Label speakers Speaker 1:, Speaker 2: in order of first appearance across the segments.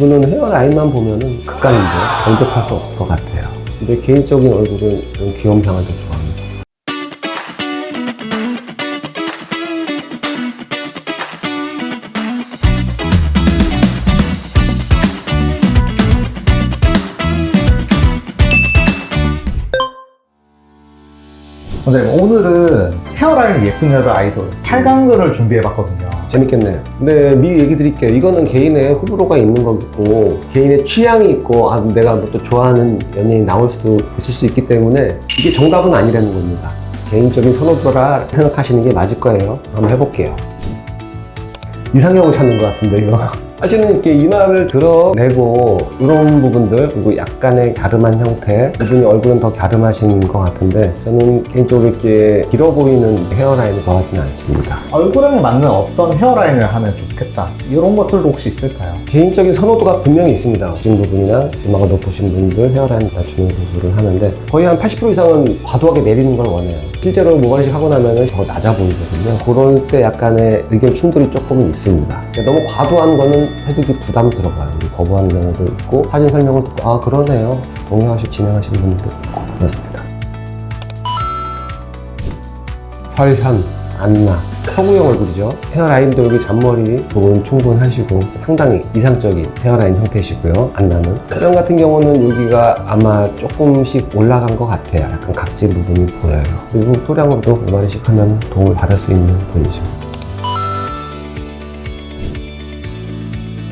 Speaker 1: 이거는 헤어라인만 보면은 극강인데 범접할 수 없을 것 같아요. 근데 개인적인 얼굴은 좀 귀염상을 더 좋아합니다.
Speaker 2: 선생님 오늘은 헤어라인 예쁜 여자 아이돌 8강전을 준비해봤거든요
Speaker 1: 재밌겠네요. 근데 미리 얘기 드릴게요. 이거는 개인의 호불호가 있는 거고 개인의 취향이 있고 아, 내가 뭐 또 좋아하는 연예인 나올 수도 있을 수 있기 때문에 이게 정답은 아니라는 겁니다. 개인적인 선호도라 생각하시는 게 맞을 거예요. 한번 해볼게요. 이상형을 찾는 것 같은데 이거. 사실은 이렇게 이마를 드러내고 이런 부분들 그리고 약간의 갸름한 형태 이분이 얼굴은 더 갸름하신 것 같은데 저는 개인적으로 이렇게 길어 보이는 헤어라인을 좋아하지는 않습니다.
Speaker 2: 얼굴에 맞는 어떤 헤어라인을 하면 좋겠다 이런 것들도 혹시 있을까요?
Speaker 1: 개인적인 선호도가 분명히 있습니다. 진 부분이나 이마가 높으신 분들 헤어라인 맞추는 수술을 하는데 거의 한 80% 이상은 과도하게 내리는 걸 원해요. 실제로 모발이식 하고 나면은 더 낮아 보이거든요. 그럴 때 약간의 의견 충돌이 조금은 있습니다. 너무 과도한 거는 해두기 부담스러워요. 거부하는 경우도 있고 사진 설명을 듣고 아 그러네요. 동의하시 진행하시는 분들도 있고 그렇습니다. 설현, 안나, 서구형 얼굴이죠. 헤어라인도 여기 잔머리 부분 충분하시고 상당히 이상적인 헤어라인 형태시고요. 안나는. 설현 같은 경우는 여기가 아마 조금씩 올라간 것 같아요. 약간 각진 부분이 보여요. 그리고 소량으로도 모발이식 하면 도움을 받을 수 있는 분이죠.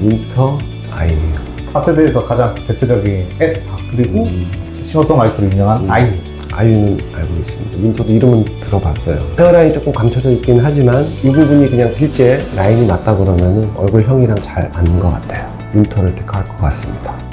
Speaker 1: 윈터 아이유.
Speaker 2: 4세대에서 가장 대표적인 에스파 그리고
Speaker 1: 음.
Speaker 2: 싱어송라이터로 유명한
Speaker 1: 음.
Speaker 2: 아이유
Speaker 1: 아이유는 알고 있습니다. 윈터도 이름은 들어봤어요. 헤어라인이 조금 감춰져 있긴 하지만 이 부분이 그냥 실제 라인이 맞다 그러면 얼굴형이랑 잘 맞는 것 같아요. 윈터를 택할 것 같습니다.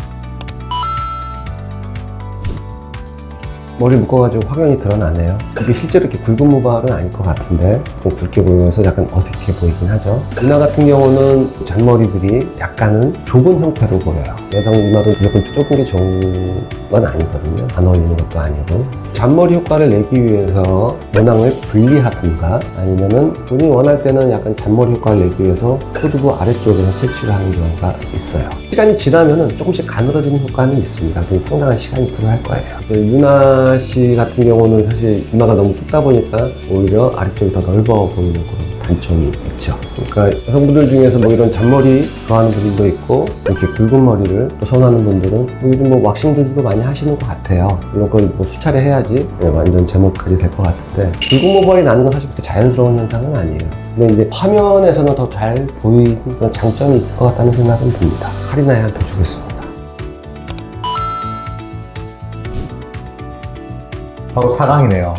Speaker 1: 머리 묶어가지고 확연히 드러나네요. 이게 실제로 이렇게 굵은 모발은 아닐 것 같은데 좀 굵게 보이면서 약간 어색해 보이긴 하죠. 이나 같은 경우는 잔머리들이 약간은 좁은 형태로 보여요. 여성 이마도 무조건 좁은 게 좋은 건 아니거든요. 안 어울리는 것도 아니고. 잔머리 효과를 내기 위해서 모낭을 분리하든가 아니면은 본인이 원할 때는 약간 잔머리 효과를 내기 위해서 코드부 아래쪽에서 채취를 하는 경우가 있어요. 시간이 지나면은 조금씩 가늘어지는 효과는 있습니다. 상당한 시간이 필요할 거예요. 그래서 유나 씨 같은 경우는 사실 이마가 너무 좁다 보니까 오히려 아래쪽이 더 넓어 보이는 그런 단점이 있죠. 그러니까 여성분들 중에서 뭐 이런 잔머리 좋아하는 분들도 있고 이렇게 굵은 머리를 또 선호하는 분들은 뭐 요즘 뭐 왁싱들도 많이 하시는 것 같아요. 물론 그걸 뭐 수차례 해야지 네, 완전 제목까지 될 것 같은데 굵은 모발이 나는 건 사실 그렇게 자연스러운 현상은 아니에요. 근데 이제 화면에서는 더 잘 보이는 장점이 있을 것 같다는 생각은 듭니다. 카리나한테 주겠습니다.
Speaker 2: 바로 4강이네요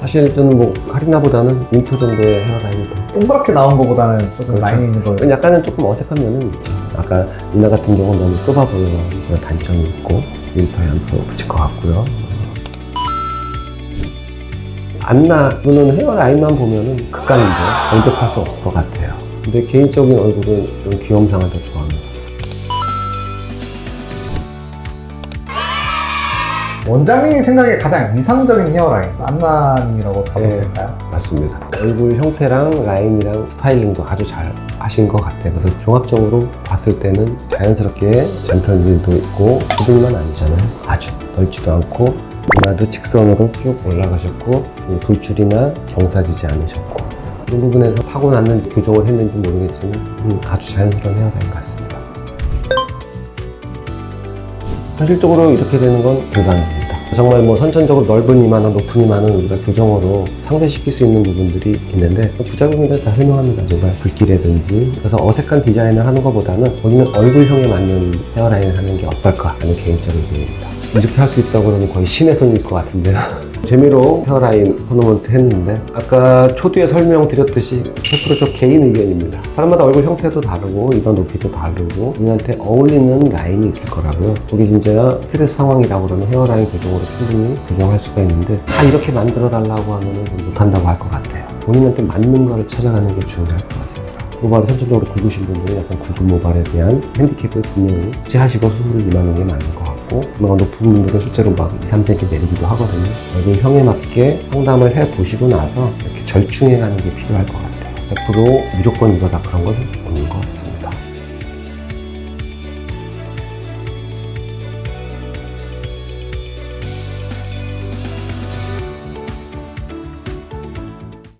Speaker 1: 사실 저는 뭐 카리나보다는 윈터 정도의 헤어라인이 더
Speaker 2: 동그랗게 나온 것보다는 조금
Speaker 1: 그렇죠.
Speaker 2: 라인 있는 걸
Speaker 1: 약간은 조금 어색한 면은 있죠. 아까 이나 같은 경우는 너무 좁아 보이는 그런 단점이 있고 윈터에 한표 붙일 것 같고요. 안나 이거는 헤어라인만 보면은 극강인데 범접할 수 없을 것 같아요. 근데 개인적인 얼굴은 좀 귀염상을 더 좋아합니다.
Speaker 2: 원장님이 생각에 가장 이상적인 헤어라인 안나님이라고 봐도
Speaker 1: 네.
Speaker 2: 될까요?
Speaker 1: 맞습니다. 얼굴 형태랑 라인이랑 스타일링도 아주 잘 하신 것 같아요. 그래서 종합적으로 봤을 때는 자연스럽게 젠틀질도 있고 수분만 아니잖아요. 아주 넓지도 않고 이마도 직선으로 쭉 올라가셨고 돌출이나 경사지지 않으셨고 이런 부분에서 타고났는지 교정을 했는지 모르겠지만 음, 아주 자연스러운 헤어라인 같습니다. 현실적으로 이렇게 되는 건 불가능합니다. 정말 뭐 선천적으로 넓은 이마나 높은 이마는 우리가 교정으로 상쇄시킬 수 있는 부분들이 있는데 부작용에 대해서 다 설명합니다. 정말 붉기라든지 그래서 어색한 디자인을 하는 것보다는 우리는 얼굴형에 맞는 헤어라인을 하는 게 어떨까 하는 개인적인 의견입니다. 이렇게 할 수 있다고 그러면 거의 신의 손일 것 같은데요. 재미로 헤어라인 토너먼트 했는데 아까 초두에 설명드렸듯이 100%저 개인 의견입니다. 사람마다 얼굴 형태도 다르고 이마 높이도 다르고 우리한테 어울리는 라인이 있을 거라고요. 우리 진짜 스트레스 상황이라고 그러면 헤어라인 교정으로 충분히 교정할 수가 있는데 다 이렇게 만들어 달라고 하면 못한다고 할 것 같아요. 본인한테 맞는 거를 찾아가는 게 중요할 것 같습니다. 모발이 선천적으로 굵으신 분들은 약간 굵은 모발에 대한 핸디캡을 분명히 제하시고 수술을 임하는 게 맞는 것 같 고 이마가 높은 분들은 실제로 막 2, 3cm 내리기도 하거든요. 얼굴형에 맞게 상담을 해보시고 나서 이렇게 절충해 가는 게 필요할 것 같아요. 100% 무조건 이거다 그런 건